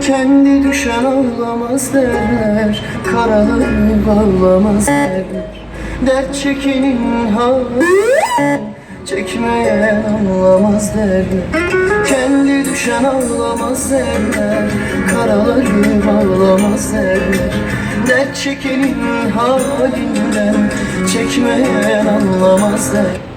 Kendi düşen ağlamaz derler Karaları bağlamaz derler Dert çekenin hali Çekmeyen anlamaz derler. Kendi düşen ağlamaz derler Karaları bağlamaz derler. Dert çekenin halinden Çekmeyen anlamaz derler